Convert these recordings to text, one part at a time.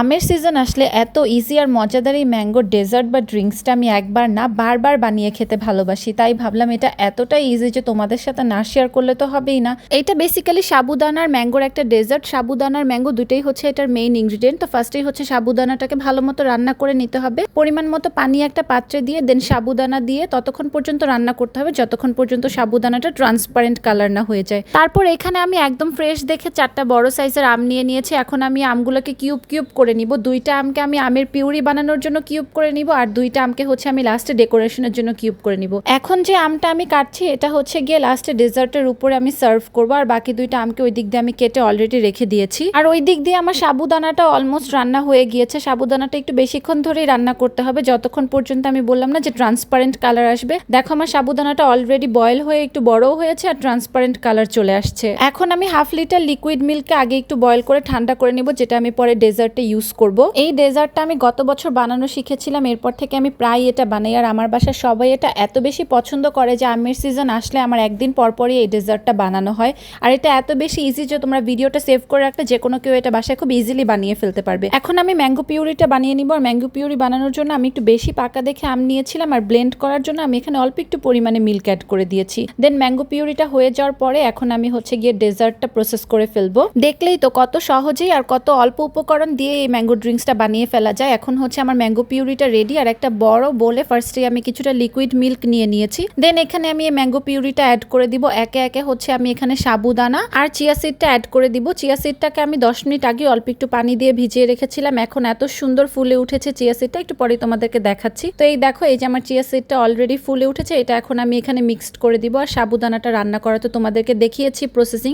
আমের সিজন আসলে এত ইজি আর মজাদার এই ম্যাঙ্গো ডেজার্ট বা ড্রিঙ্কসটা আমি একবার না, বারবার বানিয়ে খেতে ভালোবাসি। তাই ভাবলাম এটা এতটাই ইজি যে তোমাদের সাথে না শেয়ার করলে তো হবেই না। এটা বেসিক্যালি সাবুদানার ম্যাঙ্গোর একটা ডেজার্ট সাবুদানার ম্যাঙ্গো দুটোই হচ্ছে এটার মেইন ইনগ্রিডিয়েন্ট তো ফার্স্টেই হচ্ছে সাবুদানাটাকে ভালো মতো রান্না করে নিতে হবে। পরিমাণ মতো পানি একটা পাত্রে দিয়ে দেন সাবুদানা দিয়ে ততক্ষণ পর্যন্ত রান্না করতে হবে, যতক্ষণ পর্যন্ত সাবুদানাটা ট্রান্সপারেন্ট কালার না হয়ে যায়। তারপর এখানে আমি একদম ফ্রেশ দেখে চারটা বড় সাইজের আম নিয়ে নিয়েছি। এখন আমি আমগুলোকে কিউব কিউব করে নিব। দুইটা আমকে আমি আমের পিউরি বানানোর জন্য কিউব করে নিব আর দুইটা আমকে হচ্ছে আমি লাস্টে ডেকোরেশনের জন্য কিউব করে নিব। এখন যে আমটা আমি কাটছি, এটা হচ্ছে গিয়ে লাস্টে ডেজার্টের উপরে আমি সার্ভ করব আর বাকি দুইটা আমকে ওই দিক দিয়ে আমি কেটে অলরেডি রেখে দিয়েছি। আর ওই দিক দিয়ে আমার সাবুদানাটা অলমোস্ট রান্না হয়ে গিয়েছে। সাবুদানাটা একটু বেশিক্ষণ ধরেই রান্না করতে হবে। যতক্ষণ পর্যন্ত আমি বললাম না যে ট্রান্সপারেন্ট কালার আসবে, দেখো আমার সাবুদানাটা অলরেডি বয়েল হয়ে একটু বড়ও হয়েছে আর ট্রান্সপারেন্ট কালার চলে আসছে। এখন আমি হাফ লিটার লিকুইড মিল্ককে আগে একটু বয়েল করে ঠান্ডা করে নিব, যেটা আমি পরে ডেজার্টে ইউজ করব। এই ডেজার্টটা আমি গত বছর বানানো শিখেছিলাম, এরপর থেকে আমি প্রায় এটা বানাই। আর আমার বাসায় সবাই এটা এত বেশি পছন্দ করে যে আমের সিজন আসলে আমার একদিন পর পরই এই ডেজার্টটা বানানো হয়। আর এটা এত বেশি ইজি যে তোমরা ভিডিওটা সেভ করে রাখলে যে কোনো কেউ এটা বাসায় খুব ইজিলি বানিয়ে ফেলতে পারবে। এখন আমি ম্যাঙ্গো পিউরিটা বানিয়ে নিব। আর ম্যাঙ্গো পিউরি বানানোর জন্য আমি একটু বেশি পাকা দেখে আম নিয়েছিলাম আর ব্লেন্ড করার জন্য আমি এখানে অল্প একটু পরিমাণে মিল্ক অ্যাড করে দিয়েছি। দেন ম্যাঙ্গো পিউরিটা হয়ে যাওয়ার পরে এখন আমি হচ্ছে গিয়ে ডেজার্টটা প্রসেস করে ফেলব। দেখলেই তো কত সহজেই আর কত অল্প উপকরণ দিয়ে এই ম্যাঙ্গো ড্রিঙ্কসটা বানিয়ে ফেলা যায়। এখন হচ্ছে আমার ম্যাঙ্গো পিউরিটা রেডি আর একটা বড় বলে ফার্স্টে আমি কিছুটা লিকুইড মিল্ক নিয়ে নিয়েছি। দেন এখানে আমি এই ম্যাঙ্গো পিউরিটা অ্যাড করে দিব। একে একে হচ্ছে আমি এখানে সাবুদানা আর চিয়া সিডটা অ্যাড করে দিব। চিয়া সিডটাকে আমি দশ মিনিট আগে অল্প একটু পানি দিয়ে ভিজিয়ে রেখেছিলাম। এখন এত সুন্দর ফুলে উঠেছে চিয়া সিডটা একটু পরে তোমাদেরকে দেখাচ্ছি। তো এই দেখো, এই যে আমার চিয়া সিডটা অলরেডি ফুলে উঠেছে, এটা এখন আমি এখানে মিক্সড করে দিব। আর সাবুদানাটা রান্না করা তো তোমাদেরকে দেখিয়েছি প্রসেসিং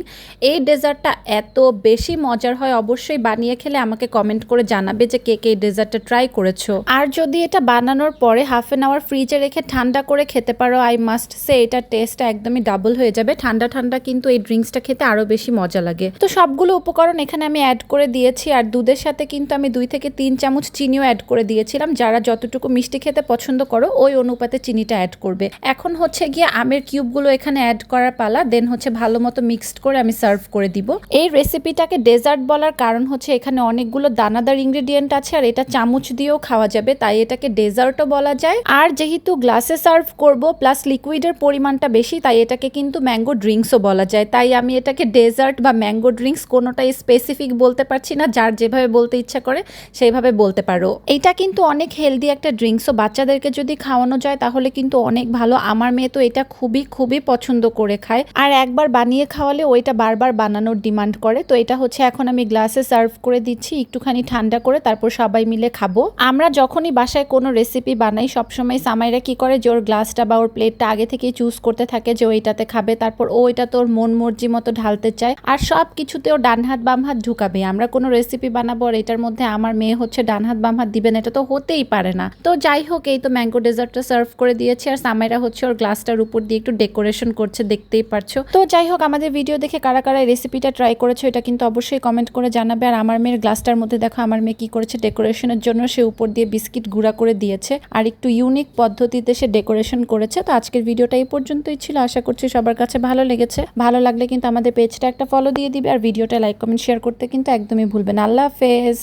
এই ডেজার্টটা এত বেশি মজার হয়, অবশ্যই বানিয়ে খেলে আমাকে কমেন্ট করে জানাবে যে কে কে এই ডেজার্টটা ট্রাই করেছ। আর যদি এটা বানানোর পরে হাফ এন আওয়ার ফ্রিজে রেখে ঠান্ডা করে খেতে পারো আই মাস্ট সে এটার টেস্টটা একদমই ডাবল হয়ে যাবে। ঠান্ডা ঠান্ডা কিন্তু এই ড্রিঙ্কসটা খেতে আরও বেশি মজা লাগে। তো সবগুলো উপকরণ এখানে আমি অ্যাড করে দিয়েছি, আর দুধের সাথে কিন্তু আমি দুই থেকে তিন চামচ চিনিও অ্যাড করে দিয়েছিলাম। যারা যতটুকু মিষ্টি খেতে পছন্দ করো, ওই অনুপাতে চিনিটা অ্যাড করবে। এখন হচ্ছে গিয়ে আমের কিউবগুলো এখানে অ্যাড করার পালা দেন হচ্ছে ভালো মতো মিক্সড করে আমি সার্ভ করে দিব। এই রেসিপিটাকে ডেজার্ট বলার কারণ হচ্ছে এখানে অনেকগুলো দানাদার ইনগ্রেডিয়েন্ট আছে আর এটা চামচ দিয়েও খাওয়া যাবে, তাই এটাকে ডেজার্টও বলা যায়। আর যেহেতু গ্লাসে সার্ভ করব, প্লাস লিকুইডের পরিমাণটা বেশি, তাই এটাকে কিন্তু ম্যাঙ্গো ড্রিঙ্কসও বলা যায়। তাই আমি এটাকে ডেজার্ট বা ম্যাঙ্গো ড্রিঙ্কস কোনোটাই স্পেসিফিক বলতে পারছি না, যার যেভাবে বলতে ইচ্ছা করে সেইভাবে বলতে পারো। এটা কিন্তু অনেক হেলদি একটা ড্রিঙ্কসও বাচ্চাদেরকে যদি খাওয়ানো যায়, তাহলে কিন্তু অনেক ভালো। আমার মেয়ে তো এটা খুবই খুবই পছন্দ করে খায়। আর একবার বানিয়ে খাওয়ালে ওইটা বারবার বানানোর ডিমান্ড করে। তো এটা হচ্ছে, এখন আমি গ্লাসে সার্ভ করে দিচ্ছি, একটুখানি ঠান্ডা করে তারপর সবাই মিলে খাব। আমরা যখনই বাসায় কোনো রেসিপি বানাই, সবসময় সামাইরা কি করে যে ওর গ্লাসটা বা ওর প্লেটটা আগে থেকেই চুজ করতে থাকে যে ওইটাতে খাবে, তারপর ও এটা তোর মন মর্জি মতো ঢালতে চায়। আর সব কিছুতেও ডান হাত বাম হাত ঢুকাবে। আমরা কোনো রেসিপি বানাবো আর এটার মধ্যে আমার মেয়ে হচ্ছে ডান হাত বাম হাত দিবেন এটা তো হতেই পারে না। তো যাই হোক, এই তো ম্যাঙ্গো ডেজার্টটা সার্ভ করে দিয়েছে আর সামাইরা হচ্ছে ওর গ্লাসটার উপর দিয়ে একটু ডেকোরেশন করছে, দেখতেই পারছ। তো যাই হোক, আমাদের ভিডিও দেখে কারা কারা রেসিপিটা ট্রাই করেছ, এটা কিন্তু অবশ্যই কমেন্ট করে জানাবে। আর আমার মেয়ের গ্লাসটার মধ্যে দেখো আমার মেয়ে কি করেছে ডেকোরেশনের জন্য সে উপর দিয়ে বিস্কিট গুঁড়া করে দিয়েছে। আর একটু ইউনিক পদ্ধতিতে সে ডেকোরেশন করেছে। তো আজকের ভিডিওটা এই পর্যন্তই ছিল। আশা করছি সবার কাছে ভালো লেগেছে। ভালো লাগলে কিন্তু আমাদের পেজটা একটা ফলো দিয়ে দিবে। আর ভিডিওটা লাইক কমেন্ট শেয়ার করতে কিন্তু একদমই ভুলবেন আল্লাহ হাফেজ।